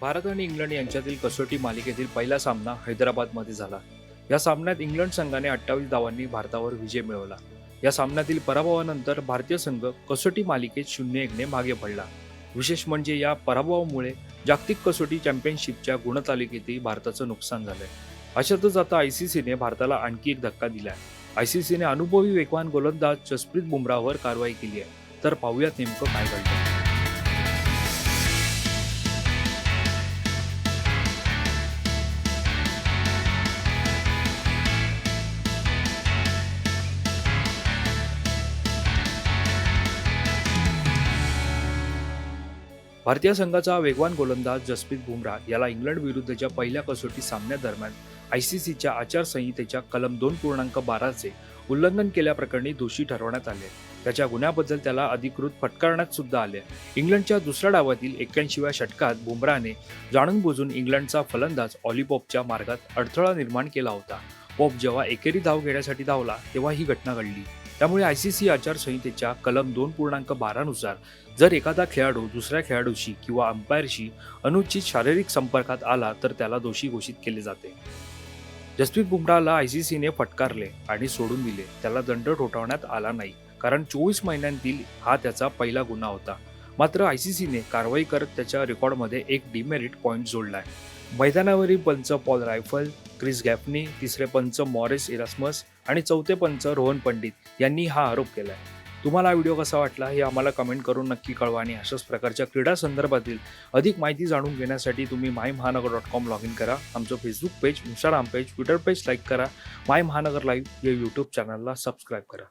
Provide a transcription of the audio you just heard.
भारत आणि इंग्लंड यांच्यातील कसोटी मालिकेतील पहिला सामना हैदराबादमध्ये झाला. या सामन्यात इंग्लंड संघाने अठ्ठावीस धावांनी भारतावर विजय मिळवला. या सामन्यातील पराभवानंतर भारतीय संघ कसोटी मालिकेत शून्य एकने मागे पडला. विशेष म्हणजे या पराभवामुळे जागतिक कसोटी चॅम्पियनशिपच्या गुणतालिकेतही भारताचं नुकसान झालंय. अशातच आता आय सी सीने भारताला आणखी एक धक्का दिलाय. आय सी सीने अनुभवी वेगवान गोलंदाज जसप्रीत बुमराहवर कारवाई केली आहे. तर पाहूयात नेमकं काय घडलं भारतीय संघाचा वेगवान गोलंदाज जसप्रीत बुमराह याला इंग्लंड विरुद्धच्या पहिल्या कसोटी सामन्यादरम्यान आय सी सीच्या आचारसंहितेच्या कलम दोन पूर्णांक बाराचे उल्लंघन केल्याप्रकरणी दोषी ठरवण्यात आले. त्याच्या गुन्ह्याबद्दल त्याला अधिकृत फटकारण्यात सुद्धा आले. इंग्लंडच्या दुसऱ्या डावातील एक्क्याऐंशीव्या षटकात बुमराहने जाणून बुजून इंग्लंडचा फलंदाज ऑलिपॉपच्या मार्गात अडथळा निर्माण केला होता. पॉप जेव्हा एकेरी धाव घेण्यासाठी धावला तेव्हा ही घटना घडली. त्यामुळे आय सी सी आचारसंहितेच्या कलम दोन पूर्णांक बारानुसार जर एखादा खेळाडू दुसऱ्या खेळाडूशी किंवा अंपायरशी अनुचित शारीरिक संपर्कात आला तर त्याला दोषी घोषित केले जाते. जसप्रीत बुमराला आय सी सीने फटकारले आणि सोडून दिले. त्याला दंड ठोठावण्यात आला नाही कारण चोवीस महिन्यांतील हा त्याचा पहिला गुन्हा होता. मात्र आय सी सीने कारवाई करत त्याच्या रेकॉर्डमध्ये एक डिमेरिट पॉईंट जोडलाय. मैदानावरील पंच पॉल रायफल क्रिस गॅफनी तिसरे पंच मॉरिस इरास्मस आणि चौथे पंच रोहन पंडित यांनी हा आरोप केलाय. तुम्हाला व्हिडिओ कसा वाटला हे आम्हाला कमेंट करून नक्की कळवा आणि अशाच प्रकारच्या क्रीडा संदर्भातील अधिक माहिती जाणून घेण्यासाठी तुम्ही माय महानगर डॉट कॉम लॉग इन करा. आमचं Facebook page Instagram page Twitter page like करा. माय महानगर लाईव्ह या यूट्यूब चॅनलला सबस्क्राईब करा.